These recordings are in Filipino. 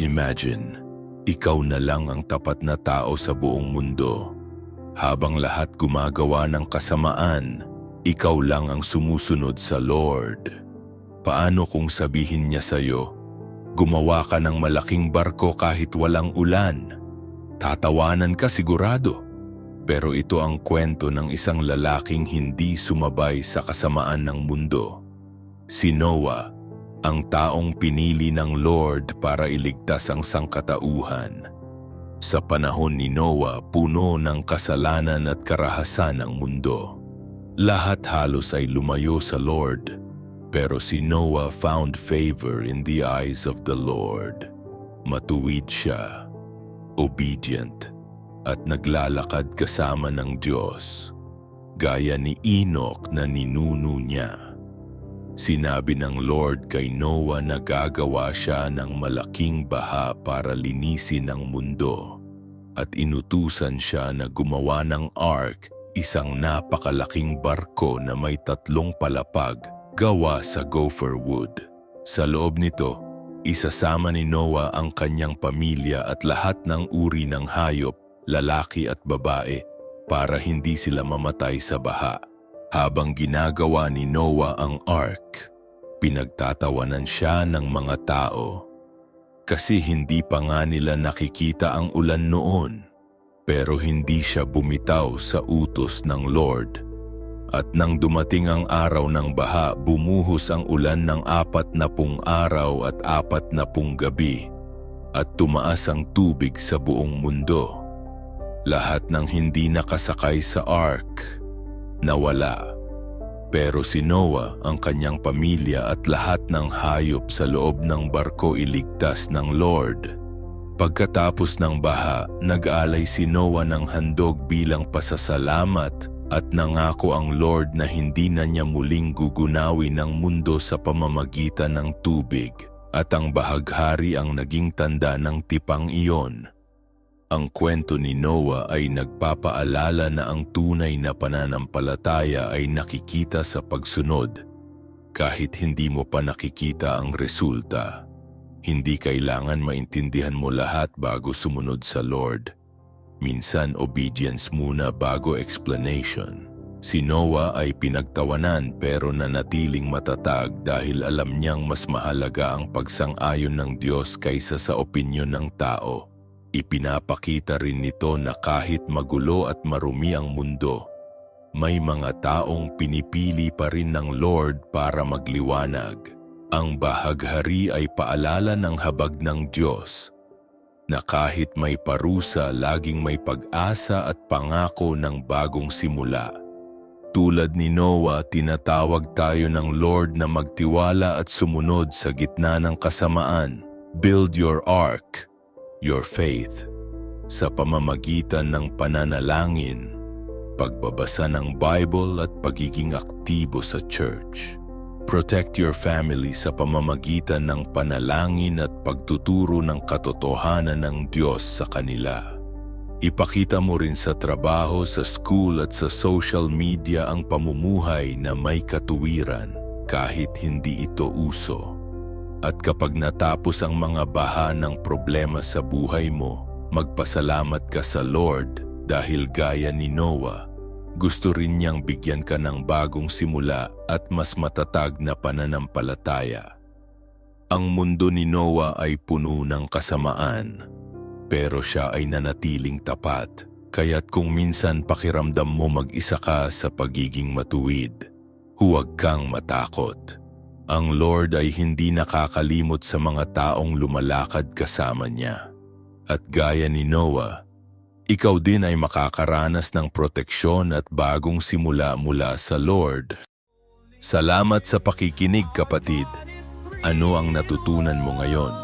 Imagine, ikaw na lang ang tapat na tao sa buong mundo. Habang lahat gumagawa ng kasamaan, ikaw lang ang sumusunod sa Lord. Paano kung sabihin niya sa'yo, gumawa ka ng malaking barko kahit walang ulan? Tatawanan ka sigurado. Pero ito ang kwento ng isang lalaking hindi sumabay sa kasamaan ng mundo. Si Noah, ang taong pinili ng Lord para iligtas ang sangkatauhan. Sa panahon ni Noah, puno ng kasalanan at karahasan ang mundo. Lahat halos ay lumayo sa Lord, pero si Noah found favor in the eyes of the Lord. Matuwid siya, obedient, at naglalakad kasama ng Diyos, gaya ni Enoch na ninuno niya. Sinabi ng Lord kay Noah na gagawa siya ng malaking baha para linisin ang mundo at inutusan siya na gumawa ng ark, isang napakalaking barko na may tatlong palapag gawa sa gopher wood. Sa loob nito, isasama ni Noah ang kanyang pamilya at lahat ng uri ng hayop, lalaki at babae para hindi sila mamatay sa baha. Habang ginagawa ni Noah ang ark, pinagtatawanan siya ng mga tao. Kasi hindi pa nga nila nakikita ang ulan noon, pero hindi siya bumitaw sa utos ng Lord. At nang dumating ang araw ng baha, bumuhos ang ulan ng apat na pung araw at apat na pung gabi, at tumaas ang tubig sa buong mundo. Lahat ng hindi nakasakay sa ark nawala. Pero si Noah, ang kanyang pamilya at lahat ng hayop sa loob ng barko iligtas ng Lord. Pagkatapos ng baha, nag-alay si Noah ng handog bilang pasasalamat at nangako ang Lord na hindi na niya muling gugunawi ng mundo sa pamamagitan ng tubig at ang bahaghari ang naging tanda ng tipang iyon. Ang kwento ni Noah ay nagpapaalala na ang tunay na pananampalataya ay nakikita sa pagsunod. Kahit hindi mo pa nakikita ang resulta, hindi kailangan maintindihan mo lahat bago sumunod sa Lord. Minsan obedience muna bago explanation. Si Noah ay pinagtawanan pero nanatiling matatag dahil alam niyang mas mahalaga ang pagsang-ayon ng Diyos kaysa sa opinyon ng tao. Ipinapakita rin nito na kahit magulo at marumi ang mundo, may mga taong pinipili pa rin ng Lord para magliwanag. Ang bahaghari ay paalala ng habag ng Diyos na kahit may parusa, laging may pag-asa at pangako ng bagong simula. Tulad ni Noah, tinatawag tayo ng Lord na magtiwala at sumunod sa gitna ng kasamaan. Build your ark your faith sa pamamagitan ng pananalangin, pagbabasa ng Bible at pagiging aktibo sa church. Protect your family sa pamamagitan ng panalangin at pagtuturo ng katotohanan ng Diyos sa kanila. Ipakita mo rin sa trabaho, sa school at sa social media ang pamumuhay na may katuwiran kahit hindi ito uso. At kapag natapos ang mga baha ng problema sa buhay mo, magpasalamat ka sa Lord dahil gaya ni Noah, gusto rin niyang bigyan ka ng bagong simula at mas matatag na pananampalataya. Ang mundo ni Noah ay puno ng kasamaan, pero siya ay nanatiling tapat. Kaya't kung minsan pakiramdam mo mag-isa ka sa pagiging matuwid, huwag kang matakot. Ang Lord ay hindi nakakalimot sa mga taong lumalakad kasama niya. At gaya ni Noah, ikaw din ay makakaranas ng proteksyon at bagong simula mula sa Lord. Salamat sa pakikinig kapatid. Ano ang natutunan mo ngayon?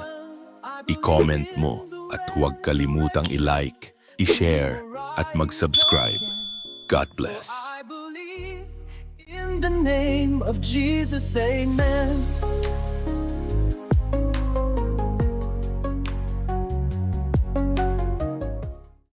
I-comment mo at huwag kalimutang i-like, i-share at mag-subscribe. God bless. In the name of Jesus, amen.